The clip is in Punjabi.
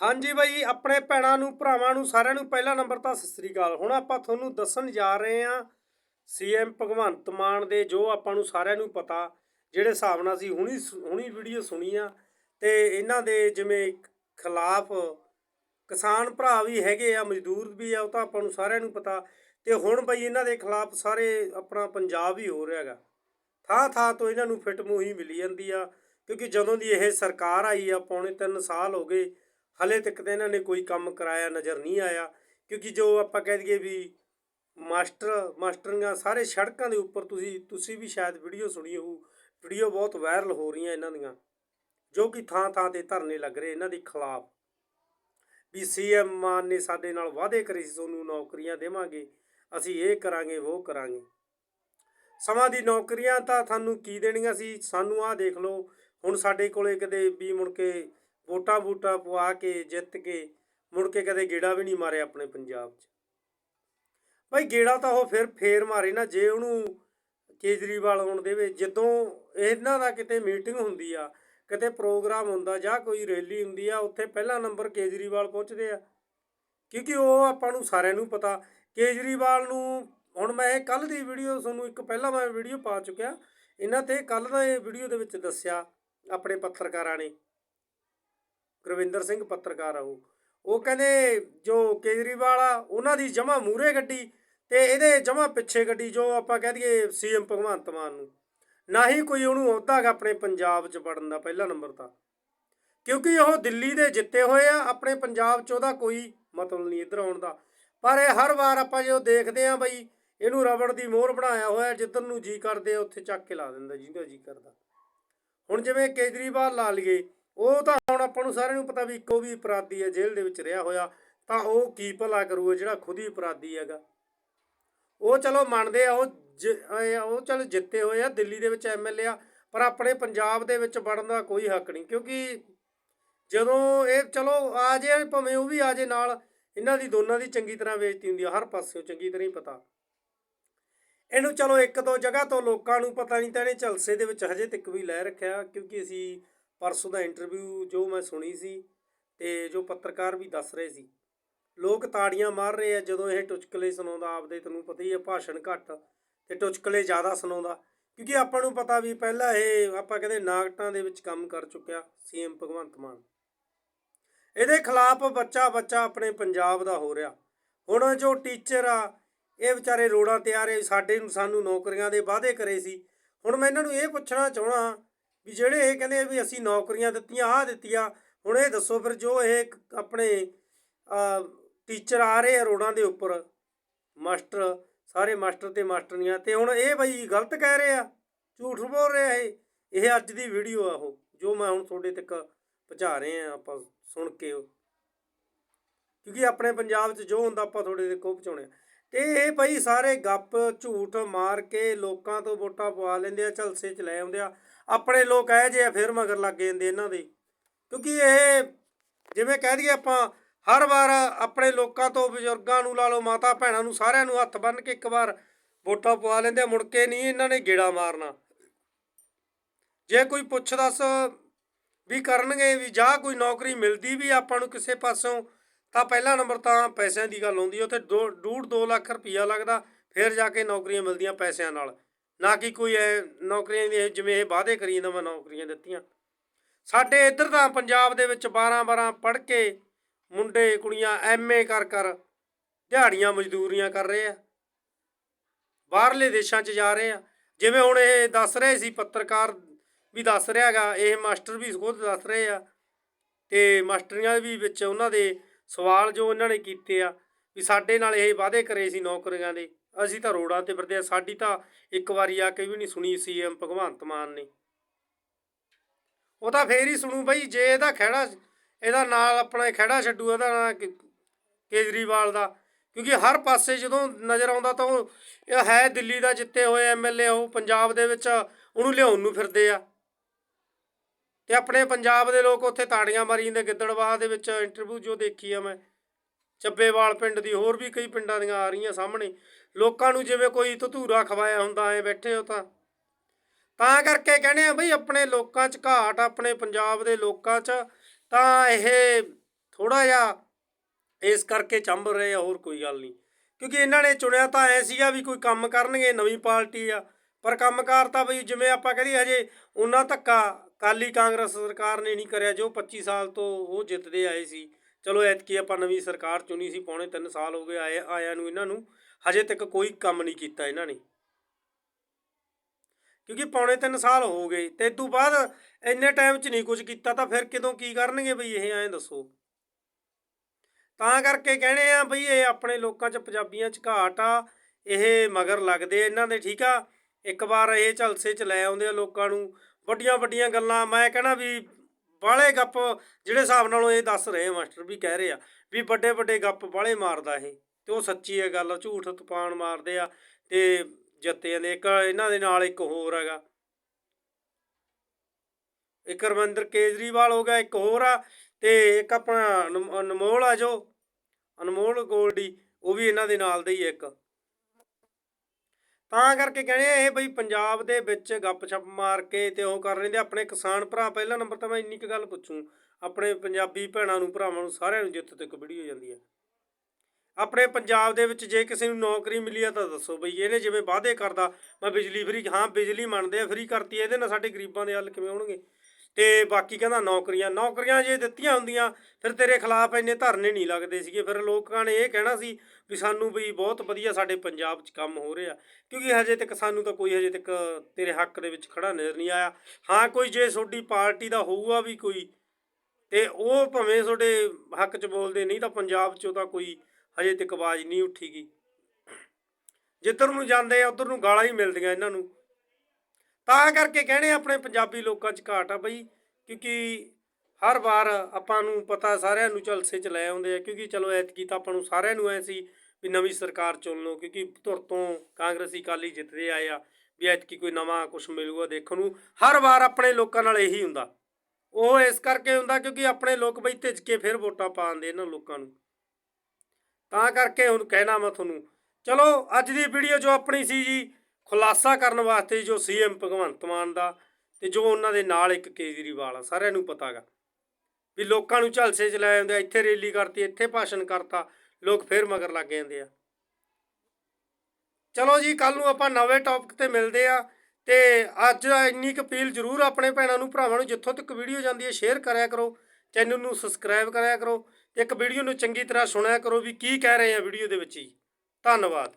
ਹਾਂਜੀ ਬਾਈ, ਆਪਣੇ ਭੈਣਾਂ ਨੂੰ, ਭਰਾਵਾਂ ਨੂੰ ਸਾਰਿਆਂ ਨੂੰ ਪਹਿਲਾ ਨੰਬਰ ਤਾਂ ਸਤਿ ਸ੍ਰੀ ਅਕਾਲ। ਹੁਣ ਆਪਾਂ ਤੁਹਾਨੂੰ ਦੱਸਣ ਜਾ ਰਹੇ ਹਾਂ ਸੀਐਮ ਭਗਵੰਤ ਮਾਨ ਦੇ, ਜੋ ਆਪਾਂ ਨੂੰ ਸਾਰਿਆਂ ਨੂੰ ਪਤਾ, ਜਿਹੜੇ ਹਿਸਾਬ ਨਾਲ ਅਸੀਂ ਹੁਣੀ ਹੁਣੀ ਵੀਡੀਓ ਸੁਣੀ ਆ ਤੇ ਇਹਨਾਂ ਦੇ ਜਿਵੇਂ ਖਿਲਾਫ ਕਿਸਾਨ ਭਰਾ ਵੀ ਹੈਗੇ ਆ, ਮਜ਼ਦੂਰ ਵੀ ਆ, ਉਹ ਤਾਂ ਆਪਾਂ ਨੂੰ ਸਾਰਿਆਂ ਨੂੰ ਪਤਾ। ਤੇ ਹੁਣ ਬਈ ਇਹਨਾਂ ਦੇ ਖਿਲਾਫ ਸਾਰੇ ਆਪਣਾ ਪੰਜਾਬ ਹੀ ਹੋ ਰਿਹਾ ਹੈਗਾ। ਥਾਂ ਥਾਂ ਤੋਂ ਇਹਨਾਂ ਨੂੰ ਫਿੱਟ ਮੂੰਹੀ ਮਿਲੀ ਜਾਂਦੀ ਆ, ਕਿਉਂਕਿ ਜਦੋਂ ਦੀ ਇਹ ਸਰਕਾਰ ਆਈ ਆ, ਪੌਣੇ 3 ਸਾਲ ਹੋ ਗਏ ਹਲੇ ਤੱਕ ਤਾਂ ਇਹਨਾਂ ਨੇ ਕੋਈ ਕੰਮ ਕਰਾਇਆ ਨਜ਼ਰ ਨਹੀਂ ਆਇਆ, ਕਿਉਂਕਿ ਜੋ ਆਪਾਂ ਕਹਿ ਦਈਏ ਵੀ ਮਾਸਟਰ, ਮਾਸਟਰੀਆਂ ਸਾਰੇ ਸੜਕਾਂ ਦੇ ਉੱਪਰ ਤੁਸੀਂ ਤੁਸੀਂ ਵੀ ਸ਼ਾਇਦ ਵੀਡੀਓ ਸੁਣੀ ਹੋਊ, ਵੀਡੀਓ ਬਹੁਤ ਵਾਇਰਲ ਹੋ ਰਹੀਆਂ ਇਹਨਾਂ ਦੀਆਂ, ਜੋ ਕਿ ਥਾਂ ਥਾਂ ਤੇ ਧਰਨੇ ਲੱਗ ਰਹੇ ਇਹਨਾਂ ਦੇ ਖਿਲਾਫ। ਵੀ ਸੀਐਮ ਮਾਨ ਨੇ ਸਾਡੇ ਨਾਲ ਵਾਅਦੇ ਕਰੇ ਸੀ, ਤੁਹਾਨੂੰ ਨੌਕਰੀਆਂ ਦੇਵਾਂਗੇ, ਅਸੀਂ ਇਹ ਕਰਾਂਗੇ, ਉਹ ਕਰਾਂਗੇ। ਸਮਾਂ ਦੀ ਨੌਕਰੀਆਂ ਤਾਂ ਤੁਹਾਨੂੰ ਕੀ ਦੇਣੀਆਂ ਸੀ, ਸਾਨੂੰ ਆਹ ਦੇਖ ਲਓ, ਹੁਣ ਸਾਡੇ ਕੋਲੇ ਕਦੇ ਵੀ ਮੁੜ ਕੇ ਵੋਟਾਂ ਵੋਟਾਂ ਪਵਾ ਕੇ, ਜਿੱਤ ਕੇ, ਮੁੜ ਕੇ ਕਦੇ ਗੇੜਾ ਵੀ ਨਹੀਂ ਮਾਰਿਆ ਆਪਣੇ ਪੰਜਾਬ 'ਚ। ਭਾਈ ਗੇੜਾ ਤਾਂ ਉਹ ਫਿਰ ਫੇਰ ਮਾਰੇ ਨਾ, ਜੇ ਉਹਨੂੰ ਕੇਜਰੀਵਾਲ ਆਉਣ ਦੇਵੇ, ਜਦੋਂ ਇਹਨਾਂ ਦਾ ਕਿਤੇ ਮੀਟਿੰਗ ਹੁੰਦੀ ਆ, ਕਿਤੇ ਪ੍ਰੋਗਰਾਮ ਹੁੰਦਾ ਜਾਂ ਕੋਈ ਰੈਲੀ ਹੁੰਦੀ ਆ, ਉੱਥੇ ਪਹਿਲਾ ਨੰਬਰ ਕੇਜਰੀਵਾਲ ਪਹੁੰਚਦੇ ਆ। ਕਿਉਂਕਿ ਉਹ ਆਪਾਂ ਨੂੰ ਸਾਰਿਆਂ ਨੂੰ ਪਤਾ, ਕੇਜਰੀਵਾਲ ਨੂੰ ਹੁਣ ਮੈਂ ਇਹ ਕੱਲ ਦੀ ਵੀਡੀਓ ਤੁਹਾਨੂੰ ਇੱਕ ਪਹਿਲਾਂ ਮੈਂ ਵੀਡੀਓ ਪਾ ਚੁੱਕਿਆ, ਇਹਨਾਂ ਤੇ ਕੱਲ ਦਾ ਇਹ ਵੀਡੀਓ ਦੇ ਵਿੱਚ ਦੱਸਿਆ, ਆਪਣੇ ਪੱਤਰਕਾਰਾਂ ਨੇ। ਗੁਰਵਿੰਦਰ ਸਿੰਘ ਪੱਤਰਕਾਰ ਆ ਉਹ। ਉਹ ਕਹਿੰਦੇ ਜੋ ਕੇਜਰੀਵਾਲ ਆ, ਉਹਨਾਂ ਦੀ ਜਮਾ ਮੂਰੇ ਗੱਡੀ ਤੇ ਇਹਦੇ ਜਮਾ ਪਿੱਛੇ ਗੱਡੀ, ਜੋ ਆਪਾਂ ਕਹਿ ਦਈਏ ਸੀਐਮ ਭਗਵੰਤ ਮਾਨ ਨੂੰ। ਨਾ ਹੀ ਕੋਈ ਉਹਨੂੰ ਅਹੁਦਾ ਹੈਗਾ ਆਪਣੇ ਪੰਜਾਬ 'ਚ ਵੜਨ ਦਾ, ਪਹਿਲਾ ਨੰਬਰ ਤਾਂ। ਕਿਉਂਕਿ ਉਹ ਦਿੱਲੀ ਦੇ ਜਿੱਤੇ ਹੋਏ ਆ, ਆਪਣੇ ਪੰਜਾਬ 'ਚ ਉਹਦਾ ਕੋਈ ਮਤਲਬ ਨਹੀਂ ਇੱਧਰ ਆਉਣ ਦਾ। ਪਰ ਇਹ ਹਰ ਵਾਰ ਆਪਾਂ ਜੋ ਦੇਖਦੇ ਆ ਬਈ, ਇਹਨੂੰ ਰਬੜ ਦੀ ਮੋਹਰ ਬਣਾਇਆ ਹੋਇਆ, ਜਿੱਧਰ ਨੂੰ ਜੀ ਕਰਦੇ ਆ, ਉੱਥੇ ਚੱਕ ਕੇ ਲਾ ਦਿੰਦਾ, ਜਿਹਦਾ ਜੀ ਕਰਦਾ। ਹੁਣ ਜਿਵੇਂ ਕੇਜਰੀਵਾਲ ਲਾ ਲਈਏ ਉਹ ਤਾਂ ਹੁਣ ਆਪਾਂ ਨੂੰ ਸਾਰਿਆਂ ਨੂੰ ਪਤਾ ਵੀ ਇੱਕੋ ਵੀ ਅਪਰਾਧੀ ਹੈ, ਜੇਲ੍ਹ ਦੇ ਵਿੱਚ ਰਿਹਾ ਹੋਇਆ, ਤਾਂ ਉਹ ਕੀ ਭਲਾ ਕਰੂਗਾ ਜਿਹੜਾ ਖੁਦ ਹੀ ਅਪਰਾਧੀ ਹੈਗਾ। ਉਹ ਚਲੋ ਮੰਨਦੇ ਆ, ਉਹ ਜ- ਉਹ ਚਲ ਜਿੱਤੇ ਹੋਏ ਆ, ਦਿੱਲੀ ਦੇ ਵਿੱਚ ਐਮਐਲਏ ਆ, ਪਰ ਆਪਣੇ ਪੰਜਾਬ ਦੇ ਵਿੱਚ ਵੜਨ ਦਾ ਕੋਈ ਹੱਕ ਨਹੀਂ, ਕਿਉਂਕਿ ਜਦੋਂ ਇਹ ਚਲੋ ਆ ਜੇ, ਭਾਵੇਂ ਉਹ ਵੀ ਆ ਜੇ ਨਾਲ, ਇਹਨਾਂ ਦੀ ਦੋਨਾਂ ਦੀ ਚੰਗੀ ਤਰ੍ਹਾਂ ਬੇਇੱਜ਼ਤੀ ਹੁੰਦੀ ਆ, ਹਰ ਪਾਸਿਓਂ ਚੰਗੀ ਤਰ੍ਹਾਂ ਹੀ ਪਤਾ। ਇਹਨੂੰ ਚਲੋ ਇੱਕ ਦੋ ਜਗ੍ਹਾ ਤੋਂ ਲੋਕਾਂ ਨੂੰ ਪਤਾ ਨਹੀਂ, ਤਾਂ ਇਹਨੇ ਝਲਸੇ ਦੇ ਵਿੱਚ ਹਜੇ ਤੱਕ ਵੀ ਲੈ ਰੱਖਿਆ, ਕਿਉਂਕਿ ਅਸੀਂ ਪਰਸੋਂ ਦਾ ਇੰਟਰਵਿਊ ਜੋ ਮੈਂ ਸੁਣੀ ਸੀ ਤੇ ਜੋ ਪੱਤਰਕਾਰ ਵੀ ਦੱਸ ਰਹੇ ਸੀ। ਲੋਕ ਤਾੜੀਆਂ ਮਾਰ ਰਹੇ ਆ ਜਦੋਂ ਇਹ ਟੁਚਕਲੇ ਸੁਣਾਉਂਦਾ, ਆਪਦੇ ਤੈਨੂੰ ਪਤਾ ਹੀ ਆ ਭਾਸ਼ਣ ਘੱਟ ਤੇ ਟੁਚਕਲੇ ਜ਼ਿਆਦਾ ਸੁਣਾਉਂਦਾ। ਕਿਉਂਕਿ ਆਪਾਂ ਨੂੰ ਪਤਾ ਵੀ ਪਹਿਲਾਂ ਇਹ ਆਪਾਂ ਕਹਿੰਦੇ ਨਾਗਟਾਂ ਦੇ ਵਿੱਚ ਕੰਮ ਕਰ ਚੁੱਕਿਆ ਸੀਐਮ ਭਗਵੰਤ ਮਾਨ। ਇਹਦੇ ਖਿਲਾਫ ਬੱਚਾ ਬੱਚਾ ਆਪਣੇ ਪੰਜਾਬ ਦਾ ਹੋ ਰਿਹਾ। ਹੁਣ ਜੋ ਟੀਚਰ ਆ, ਇਹ ਵਿਚਾਰੇ ਰੋਡਾਂ ਤੇ ਆ ਰਹੇ ਸਾਡੇ ਨੂੰ ਸਾਨੂੰ ਨੌਕਰੀਆਂ ਦੇ ਵਾਅਦੇ ਕਰੇ ਸੀ। ਹੁਣ ਮੈਂ ਇਹਨਾਂ ਨੂੰ ਇਹ ਪੁੱਛਣਾ ਚਾਹਣਾ ਵੀ ਜਿਹੜੇ ਇਹ ਕਹਿੰਦੇ ਵੀ ਅਸੀਂ ਨੌਕਰੀਆਂ ਦਿੱਤੀਆਂ, ਆਹ ਦਿੱਤੀਆਂ, ਹੁਣ ਇਹ ਦੱਸੋ ਫਿਰ ਜੋ ਇਹ ਆਪਣੇ ਟੀਚਰ ਆ ਰਹੇ ਆ ਰੋਡਾਂ ਦੇ ਉੱਪਰ, ਮਾਸਟਰ, ਸਾਰੇ ਮਾਸਟਰ ਤੇ ਮਾਸਟਰਨੀਆਂ, ਤੇ ਹੁਣ ਇਹ ਬਈ ਗਲਤ ਕਹਿ ਰਹੇ ਆ, ਝੂਠ ਬੋਲ ਰਹੇ ਆ ਇਹ ਇਹ ਅੱਜ ਦੀ ਵੀਡੀਓ ਆ ਉਹ, ਜੋ ਮੈਂ ਹੁਣ ਤੁਹਾਡੇ ਤੱਕ ਪਹੁੰਚਾ ਰਹੇ ਆ, ਆਪਾਂ ਸੁਣ ਕੇ ਉਹ। ਕਿਉਂਕਿ ਆਪਣੇ ਪੰਜਾਬ 'ਚ ਜੋ ਹੁੰਦਾ ਆਪਾਂ ਤੁਹਾਡੇ ਤੱਕ ਉਹ ਪਹੁੰਚਾਉਣੇ ਆ। ਤੇ ਇਹ ਬਈ ਸਾਰੇ ਗੱਪ, ਝੂਠ ਮਾਰ ਕੇ ਲੋਕਾਂ ਤੋਂ ਵੋਟਾਂ ਪਵਾ ਲੈਂਦੇ ਆ, ਝਲਸੇ 'ਚ ਲੈ ਆਉਂਦੇ ਆ। ਆਪਣੇ ਲੋਕ ਇਹ ਜੇ ਆ, ਫਿਰ ਮਗਰ ਲੱਗ ਜਾਂਦੇ ਇਹਨਾਂ ਦੇ। ਕਿਉਂਕਿ ਇਹ ਜਿਵੇਂ ਕਹਿ ਦਈਏ ਆਪਾਂ, ਹਰ ਵਾਰ ਆਪਣੇ ਲੋਕਾਂ ਤੋਂ, ਬਜ਼ੁਰਗਾਂ ਨੂੰ ਲਾ ਲਓ, ਮਾਤਾ ਭੈਣਾਂ ਨੂੰ ਸਾਰਿਆਂ ਨੂੰ ਹੱਥ ਬੰਨ੍ਹ ਕੇ ਇੱਕ ਵਾਰ ਵੋਟਾਂ ਪਵਾ ਲੈਂਦੇ ਮੁੜ ਕੇ ਨਹੀਂ ਇਹਨਾਂ ਨੇ ਗੇੜਾ ਮਾਰਨਾ। ਜੇ ਕੋਈ ਪੁੱਛ ਦੱਸ ਵੀ ਕਰਨਗੇ ਵੀ, ਜਾਂ ਕੋਈ ਨੌਕਰੀ ਮਿਲਦੀ ਵੀ ਆਪਾਂ ਨੂੰ ਕਿਸੇ ਪਾਸੋਂ, ਤਾਂ ਪਹਿਲਾ ਨੰਬਰ ਤਾਂ ਪੈਸਿਆਂ ਦੀ ਗੱਲ ਆਉਂਦੀ ਉੱਥੇ ਦੋ, ਡੂਢ 2 ਲੱਖ ਰੁਪਈਆ ਲੱਗਦਾ, ਫਿਰ ਜਾ ਕੇ ਨੌਕਰੀਆਂ ਮਿਲਦੀਆਂ ਪੈਸਿਆਂ ਨਾਲ। ਨਾ ਕਿ ਕੋਈ ਐ ਨੌਕਰੀਆਂ ਦੀ ਜਿਵੇਂ ਇਹ ਵਾਅਦੇ ਕਰੀ ਜਾਂਦਾ ਮੈਂ ਨੌਕਰੀਆਂ ਦਿੱਤੀਆਂ। ਸਾਡੇ ਇੱਧਰ ਤਾਂ ਪੰਜਾਬ ਦੇ ਵਿੱਚ 12 12 ਪੜ੍ਹ ਕੇ ਮੁੰਡੇ, ਕੁੜੀਆਂ ਐਮਏ ਕਰ ਕਰ ਦਿਹਾੜੀਆਂ ਮਜ਼ਦੂਰੀਆਂ ਕਰ ਰਹੇ ਆ। ਬਾਹਰਲੇ ਦੇਸ਼ਾਂ 'ਚ ਜਾ ਰਹੇ ਆ। ਜਿਵੇਂ ਹੁਣ ਇਹ ਦੱਸ ਰਹੇ ਸੀ, ਪੱਤਰਕਾਰ ਵੀ ਦੱਸ ਰਿਹਾ ਹੈਗਾ, ਇਹ ਮਾਸਟਰ ਵੀ ਖੁਦ ਦੱਸ ਰਹੇ ਆ ਤੇ ਮਾਸਟਰੀਆਂ ਵੀ ਵਿੱਚ ਉਹਨਾਂ ਦੇ ਸਵਾਲ ਜੋ ਇਹਨਾਂ ਨੇ ਕੀਤੇ ਆ ਵੀ ਸਾਡੇ ਨਾਲ ਇਹ ਵਾਅਦੇ ਕਰੇ ਸੀ ਨੌਕਰੀਆਂ ਦੇ। ਅਸੀਂ ਤਾਂ ਰੋੜਾਂ ਤੇ ਫਿਰਦੇ ਆ ਸਾਡੀ ਤਾਂ ਇੱਕ ਵਾਰੀ ਆ ਕੇ ਵੀ ਨਹੀਂ ਸੁਣੀ ਸੀ ਐਮ ਭਗਵੰਤ ਮਾਨ ਨੇ। ਉਹ ਤਾਂ ਫੇਰ ਹੀ ਸੁਣੂ ਬਈ, ਜੇ ਇਹਦਾ ਖਹਿੜਾ, ਇਹਦਾ ਨਾਲ ਆਪਣਾ ਖਹਿੜਾ ਛੱਡੂ, ਇਹਦਾ ਨਾਂ ਕੇਜਰੀਵਾਲ ਦਾ। ਕਿਉਂਕਿ ਹਰ ਪਾਸੇ ਜਦੋਂ ਨਜ਼ਰ ਆਉਂਦਾ ਤਾਂ ਉਹ, ਇਹ ਹੈ ਦਿੱਲੀ ਦਾ ਜਿੱਤੇ ਹੋਏ ਐਮਐਲਏ ਉਹ ਪੰਜਾਬ ਦੇ ਵਿੱਚ ਉਹਨੂੰ ਲਿਆਉਣ ਨੂੰ ਫਿਰਦੇ ਆ। ਤੇ ਆਪਣੇ ਪੰਜਾਬ ਦੇ ਲੋਕ ਉੱਥੇ ਤਾੜੀਆਂ ਮਾਰੀ ਜਾਂਦੇ ਗਿੱਦੜਵਾਹ ਦੇ ਵਿੱਚ ਇੰਟਰਵਿਊ ਜੋ ਦੇਖੀ ਆ ਮੈਂ। ਚੱਬੇਵਾਲ ਪਿੰਡ ਦੀ ਹੋਰ ਵੀ ਕਈ ਪਿੰਡਾਂ ਦੀਆਂ ਆ ਰਹੀਆਂ ਸਾਹਮਣੇ। ਲੋਕਾਂ ਨੂੰ ਜਿਵੇਂ ਕੋਈ ਧਤੂਰਾ ਖਵਾਇਆ ਹੁੰਦਾ, ਐ ਬੈਠੇ ਹੋ ਤਾਂ। ਤਾਂ ਕਰਕੇ ਕਹਿੰਦੇ ਆ ਬਈ ਆਪਣੇ ਲੋਕਾਂ 'ਚ ਘਾਟ, ਆਪਣੇ ਪੰਜਾਬ ਦੇ ਲੋਕਾਂ 'ਚ ਤਾਂ ਇਹ ਥੋੜਾ ਜਿਹਾ ਇਸ ਕਰਕੇ ਚੰਬ ਰਹੇ ਆ, ਹੋਰ ਕੋਈ ਗੱਲ ਨਹੀਂ। ਕਿਉਂਕਿ ਇਹਨਾਂ ਨੇ ਚੁਣਿਆ ਤਾਂ ਐ ਸੀਗਾ ਵੀ ਕੋਈ ਕੰਮ ਕਰਨਗੇ, ਨਵੀਂ ਪਾਰਟੀ ਆ। ਪਰ ਕੰਮਕਾਰ ਤਾਂ ਬਈ ਜਿਵੇਂ ਆਪਾਂ ਕਹਦੇ ਹਜੇ ਉਹਨਾਂ ਧੱਕਾ ਕਾਲੀ ਕਾਂਗਰਸ ਸਰਕਾਰ ਨੇ ਨਹੀਂ ਕਰਿਆ, ਜੋ 25 ਸਾਲ ਤੋਂ ਉਹ ਜਿੱਤਦੇ ਆਏ ਸੀ। ਚਲੋ ਐਤਕੀ ਆਪਾਂ ਨਵੀਂ ਸਰਕਾਰ ਚੁਣੀ ਸੀ, ਪੌਣੇ 3 ਸਾਲ ਹੋ ਗਏ ਆਏ, ਆਇਆ ਨੂੰ ਇਹਨਾਂ ਨੂੰ, ਹਜੇ ਤੱਕ ਕੋਈ ਕੰਮ ਨਹੀਂ ਕੀਤਾ ਇਹਨਾਂ ਨੇ। ਕਿਉਂਕਿ ਪੌਣੇ 3 ਸਾਲ ਹੋ ਗਏ, ਤੇ ਤੋਂ ਬਾਅਦ ਇੰਨੇ ਟਾਈਮ 'ਚ ਨਹੀਂ ਕੁਝ ਕੀਤਾ ਤਾਂ ਫਿਰ ਕਿਦੋਂ ਕੀ ਕਰਨਗੇ ਬਈ, ਇਹ ਐਂ ਦੱਸੋ। ਤਾਂ ਕਰਕੇ ਕਹਿੰਦੇ ਆ ਬਈ, ਇਹ ਆਪਣੇ ਲੋਕਾਂ 'ਚ ਪੰਜਾਬੀਆਂ 'ਚ ਘਾਟ ਆ, ਇਹ ਮਗਰ ਲੱਗਦੇ ਇਹਨਾਂ ਦੇ, ਠੀਕ ਆ? ਇੱਕ ਵਾਰ ਇਹ ਝਲਸੇ 'ਚ ਲੈ ਆਉਂਦੇ ਆ ਲੋਕਾਂ ਨੂੰ ਵੱਡੀਆਂ ਵੱਡੀਆਂ ਗੱਲਾਂ, ਮੈਂ ਕਹਿਣਾ ਵੀ ਬਾਲੇ ਗੱਪ ਜਿਹੜੇ ਹਿਸਾਬ ਨਾਲੋਂ ਇਹ ਦੱਸ ਰਹੇ ਮਾਸਟਰ ਵੀ ਕਹਿ ਰਹੇ ਆ ਵੀ ਵੱਡੇ ਵੱਡੇ ਗੱਪ ਬਾਲੇ ਮਾਰਦਾ ਇਹ ਤੇ ਉਹ ਸੱਚੀ ਹੈ ਗੱਲ ਝੂਠ ਤੂਫਾਨ ਮਾਰਦੇ ਆ ਤੇ ਜੱਤਿਆਂ ਦੇ ਇੱਕ ਇਹਨਾਂ ਦੇ ਨਾਲ ਇੱਕ ਹੋਰ ਹੈਗਾ। ਇੱਕ ਰਵਿੰਦਰ ਕੇਜਰੀਵਾਲ ਹੋ ਗਿਆ, ਇੱਕ ਹੋਰ ਆ ਤੇ ਇੱਕ ਆਪਣਾ ਅਨਮੋਲ ਆ ਜੋ, ਅਨਮੋਲ ਗੋਲਡੀ, ਉਹ ਵੀ ਇਹਨਾਂ ਦੇ ਨਾਲ ਦਾ ਹੀ ਇੱਕ। ਤਾਂ ਕਰਕੇ ਕਹਿੰਦੇ ਆ ਇਹ ਬਈ ਪੰਜਾਬ ਦੇ ਵਿੱਚ ਗੱਪ-ਛੱਪ ਮਾਰ ਕੇ ਤੇ ਉਹ ਕਰ ਲੈਂਦੇ ਆਪਣੇ ਕਿਸਾਨ ਭਰਾ, ਪਹਿਲਾ ਨੰਬਰ ਤਾਂ ਮੈਂ ਇੰਨੀ ਕੁ ਗੱਲ ਪੁੱਛੂੰ। ਆਪਣੇ ਪੰਜਾਬੀ ਭੈਣਾਂ ਨੂੰ, ਭਰਾਵਾਂ ਨੂੰ ਸਾਰਿਆਂ ਨੂੰ ਜਿੱਥੇ ਤੱਕ ਵੀਡੀਓ ਜਾਂਦੀ ਹੈ ਆਪਣੇ ਪੰਜਾਬ ਦੇ ਵਿੱਚ ਜੇ ਕਿਸੇ ਨੂੰ ਨੌਕਰੀ ਮਿਲੀ ਆ ਤਾਂ ਦੱਸੋ ਬਈ ਇਹਨੇ ਜਿਵੇਂ ਵਾਅਦੇ ਕਰਦਾ। ਮੈਂ ਬਿਜਲੀ ਫਰੀ, ਹਾਂ ਬਿਜਲੀ ਮੰਨਦੇ ਆ, ਫਰੀ ਕਰਤੀ ਇਹਦੇ ਨਾਲ ਸਾਡੇ ਗਰੀਬਾਂ ਦੇ ਹੱਲ ਕਿਵੇਂ ਹੋਣਗੇ? ਤੇ ਬਾਕੀ ਕਹਿੰਦਾ ਨੌਕਰੀਆਂ ਨੌਕਰੀਆਂ ਜੇ ਦਿੱਤੀਆਂ ਹੁੰਦੀਆਂ, ਫਿਰ ਤੇਰੇ ਖਿਲਾਫ ਇੰਨੇ ਧਰਨੇ ਨਹੀਂ ਲੱਗਦੇ ਸੀਗੇ। ਫਿਰ ਲੋਕਾਂ ਨੇ ਇਹ ਕਹਿਣਾ ਸੀ ਵੀ ਸਾਨੂੰ ਵੀ ਬਹੁਤ ਵਧੀਆ ਸਾਡੇ ਪੰਜਾਬ 'ਚ ਕੰਮ ਹੋ ਰਿਹਾ। ਕਿਉਂਕਿ ਹਜੇ ਤੱਕ ਸਾਨੂੰ ਤਾਂ ਕੋਈ ਹਜੇ ਤੱਕ ਤੇਰੇ ਹੱਕ ਦੇ ਵਿੱਚ ਖੜਾ ਨਜ਼ਰ ਨਹੀਂ ਆਇਆ। ਹਾਂ, ਕੋਈ ਜੇ ਤੁਹਾਡੀ ਪਾਰਟੀ ਦਾ ਹੋਊਗਾ ਵੀ ਕੋਈ, ਤੇ ਉਹ ਭਾਵੇਂ ਤੁਹਾਡੇ ਹੱਕ 'ਚ ਬੋਲਦੇ, ਨਹੀਂ ਤਾਂ ਪੰਜਾਬ 'ਚੋਂ ਤਾਂ ਕੋਈ ਹਜੇ ਤੱਕ ਆਵਾਜ਼ ਨਹੀਂ ਉੱਠੀਗੀ। ਜਿੱਧਰ ਨੂੰ ਜਾਂਦੇ ਆ, ਉਧਰ ਨੂੰ ਗਾਲਾਂ ਹੀ ਮਿਲਦੀਆਂ ਇਹਨਾਂ ਨੂੰ। ਤਾਂ ਕਰਕੇ ਕਹਿੰਦੇ ਆਪਣੇ ਪੰਜਾਬੀ ਲੋਕਾਂ 'ਚ ਘਾਟ ਆ ਬਈ, ਕਿਉਂਕਿ ਹਰ ਵਾਰ ਆਪਾਂ ਨੂੰ ਪਤਾ ਸਾਰਿਆਂ ਨੂੰ ਝਲਸੇ 'ਚ ਲੈ ਆਉਂਦੇ ਆ, ਕਿਉਂਕਿ ਚਲੋ ਐਤਕੀ ਤਾਂ ਆਪਾਂ ਨੂੰ ਸਾਰਿਆਂ ਨੂੰ ਐ ਸੀ ਵੀ ਨਵੀਂ ਸਰਕਾਰ ਚੁਣ ਲਓ, ਕਿਉਂਕਿ ਧੁਰ ਤੋਂ ਕਾਂਗਰਸੀ ਕਾਲੀ ਜਿੱਤਦੇ ਆਏ ਆ ਵੀ ਐਤਕੀ ਕੋਈ ਨਵਾਂ ਕੁਝ ਮਿਲੂਗਾ ਦੇਖਣ ਨੂੰ, ਹਰ ਵਾਰ ਆਪਣੇ ਲੋਕਾਂ ਨਾਲ ਇਹੀ ਹੁੰਦਾ। ਉਹ ਇਸ ਕਰਕੇ ਹੁੰਦਾ ਕਿਉਂਕਿ ਆਪਣੇ ਲੋਕ ਬਈ ਧਿੱਜ ਕੇ ਫਿਰ ਵੋਟਾਂ ਪਾਉਂਦੇ ਇਹਨਾਂ ਲੋਕਾਂ ਨੂੰ। ਤਾਂ ਕਰਕੇ ਹੁਣ ਕਹਿਣਾ ਮੈਂ ਤੁਹਾਨੂੰ, ਚਲੋ ਅੱਜ ਦੀ ਵੀਡੀਓ ਜੋ ਆਪਣੀ ਸੀ ਜੀ ਖੁਲਾਸਾ ਕਰਨ ਵਾਸਤੇ ਜੋ ਸੀਐਮ ਭਗਵੰਤ ਮਾਨ ਦਾ ਤੇ ਜੋ ਉਹਨਾਂ ਦੇ ਨਾਲ ਇੱਕ ਕੇਜਰੀਵਾਲ ਆ ਸਾਰਿਆਂ ਨੂੰ ਪਤਾਗਾ ਵੀ ਲੋਕਾਂ ਨੂੰ ਝਲਸੇ ਚ ਲੈ ਜਾਂਦੇ ਆ, ਇੱਥੇ ਰੈਲੀ ਕਰਤੀ ਇੱਥੇ ਭਾਸ਼ਣ ਕਰਤਾ ਲੋਕ ਫੇਰ ਮਗਰ ਲੱਗ ਜਾਂਦੇ ਆ। ਚਲੋ ਜੀ ਕੱਲ ਨੂੰ ਆਪਾਂ ਨਵੇਂ ਟੌਪਿਕ ਤੇ ਮਿਲਦੇ ਆ ਤੇ ਅੱਜ ਇੰਨੀ ਕੁ ਅਪੀਲ ਜ਼ਰੂਰ ਆਪਣੇ ਭੈਣਾਂ ਨੂੰ ਭਰਾਵਾਂ ਨੂੰ ਜਿੱਥੋਂ ਤੱਕ ਵੀਡੀਓ ਜਾਂਦੀ ਹੈ ਸ਼ੇਅਰ ਕਰਿਆ ਕਰੋ ਚੈਨਲ ਨੂੰ ਸਬਸਕ੍ਰਾਈਬ ਕਰਿਆ ਕਰੋ ਤੇ ਇੱਕ ਵੀਡੀਓ ਨੂੰ ਚੰਗੀ ਤਰ੍ਹਾਂ ਸੁਣਿਆ ਕਰੋ ਵੀ ਕੀ ਕਹਿ ਰਹੇ ਆ ਵੀਡੀਓ ਦੇ ਵਿੱਚ ਜੀ। ਧੰਨਵਾਦ।